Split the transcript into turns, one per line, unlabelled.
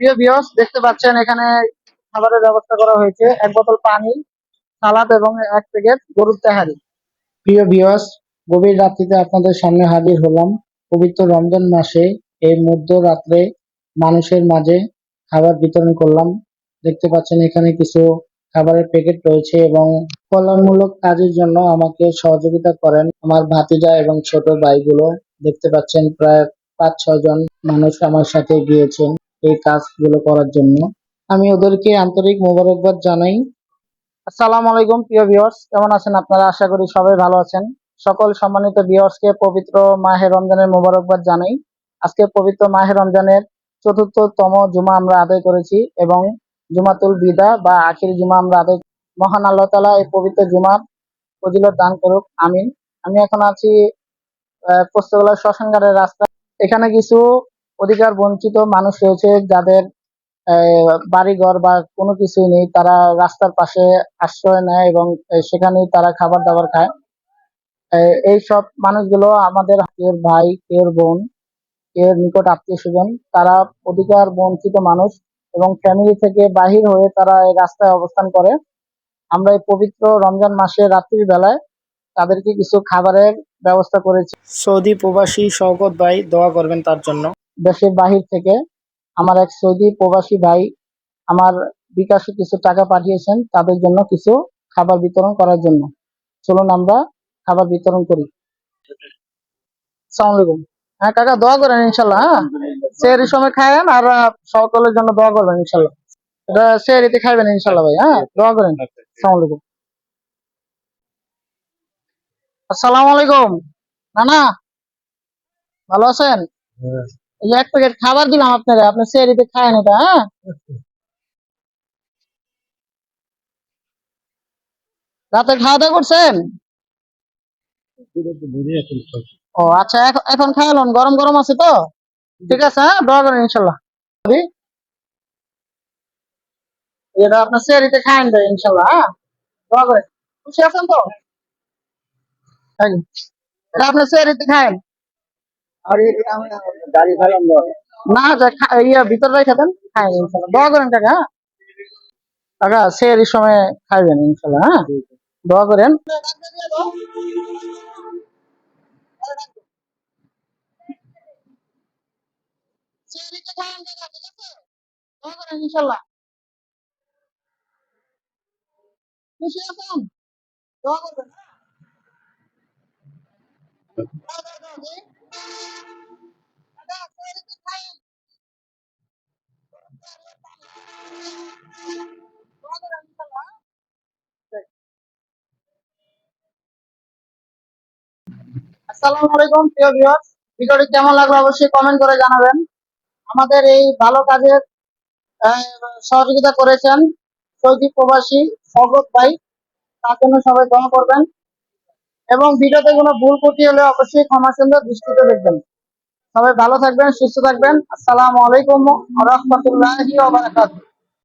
প্রিয় বিয়স দেখতে পাচ্ছেন এখানে খাবারের ব্যবস্থা করা হয়েছে। এক বোতল পানি, সালাদ এবং এক প্যাকেট গরুর তেহারি। প্রিয় বিয়স গভীর রাত্রিতে আপনাদের সামনে হাজির হলাম। পবিত্র রমজান মাসে এই মধ্যরাত্রে মানুষের মাঝে খাবার বিতরণ করলাম। দেখতে পাচ্ছেন এখানে কিছু খাবারের প্যাকেট রয়েছে এবং কল্যাণমূলক কাজের জন্য আমাকে সহযোগিতা করেন আমার ভাতিজা এবং ছোট ভাইগুলো। দেখতে পাচ্ছেন প্রায় পাঁচ ছয় জন মানুষ আমার সাথে গিয়েছেন। এই কাজগুলো করার জন্য। আমি ওদেরকে আন্তরিক মোবারকবাদ জানাই। আসসালামু আলাইকুম, প্রিয় ভিউয়ার্স কেমন আছেন আপনারা? আশা করি সবাই ভালো আছেন। সকল সম্মানিত ভিউয়ার্সকে পবিত্র মাহে রমজানের মোবারকবাদ জানাই। আজকে পবিত্র মাহে রমজানের চতুর্থতম জুমা আমরা আদায় করেছি এবং জুমাতুল বিদা বা আখির জুমা আমরা আদায় মহান আল্লাহ তালা এই পবিত্র জুমার ফজিলত দান করুক। আমিন। আমি এখন আছি পোস্তগোলা শ্মশানঘাটের রাস্তা। এখানে কিছু অধিকার বঞ্চিত মানুষ রয়েছে যাদের বাড়িঘর বা কোনো কিছুই নেই, তারা রাস্তার পাশে আশ্রয় নেয় এবং সেখানেই তারা খাবার দাবার খায়। এই সব মানুষগুলো আমাদের কেউ ভাই কেউ বোন কেউ নিকট আত্মীয় স্বজন, তারা অধিকার বঞ্চিত মানুষ এবং ফ্যামিলি থেকে বাহির হয়ে তারা এই রাস্তায় অবস্থান করে। আমরা এই পবিত্র রমজান মাসে রাত্রির বেলায় তাদেরকে কিছু খাবারের ব্যবস্থা করেছি। সৌদি প্রবাসী শওকত ভাই, দোয়া করবেন তার জন্য। দেশের বাহির থেকে আমার এক সৌদি প্রবাসী ভাই আমার বিকাশে কিছু টাকা পাঠিয়েছেন তাদের জন্য কিছু খাবার বিতরণ করার জন্য। চলুন আমরা খাবার বিতরণ করি। হ্যাঁ কাকা দোয়া করেন ইনশাল্লাহ হ্যাঁ? সেহরির সময় খায়েন আর সকলের জন্য দোয়া করবেন ইনশাল্লাহ এটা সেহরিতে খাইবেন ইনশাল্লাহ ভাই হ্যাঁ? দোয়া করেন। সালাম আলাইকুম। আসসালামু আলাইকুম। নানা ভালো আছেন? এই যে এক প্যাকেট খাবার দিলাম আপনারা আপনি সেহরিতে খায়েন এটা হ্যাঁ? রাতে খাওয়া দাওয়া করছেন? ও আচ্ছা এখন খাইলাম গরম গরম আছে তো? ঠিক আছে হ্যাঁ দোয়া করেন ইনশাল্লাহ। আপনার সেরিতে খাইন দেয় ইনশাল্লাহ হ্যাঁ? দোয়া করেন। খুশি আছেন তো? আপনার সেরিতে খাইন না। ইয়া ভিতরে রেখে দেন খাইন ইনশাল্লাহ। দোয়া করেন কাকা হ্যাঁ? কাকা সেরির সময় খাইবেন, ইনশাল্লাহ হ্যাঁ? দোয়া করেন। ইনশাল্লাহ। খুশি আছেন? দোয়া করবেন প্রিয় ভিডিওটি কেমন লাগল অবশ্যই কমেন্ট করে জানাবেন। আমাদের এই ভালো কাজের সহযোগিতা করেছেন সৌদি প্রবাসী স্বগত ভাই। তার জন্য সবাই দোয়া করবেন। এবং ভিডিওতে কোনো ভুল ত্রুটি হলে অবশ্যই ক্ষমা সুন্দর দৃষ্টিতে দেখবেন। সবাই ভালো থাকবেন, সুস্থ থাকবেন। আসসালামু আলাইকুম রহমতুল্লাহি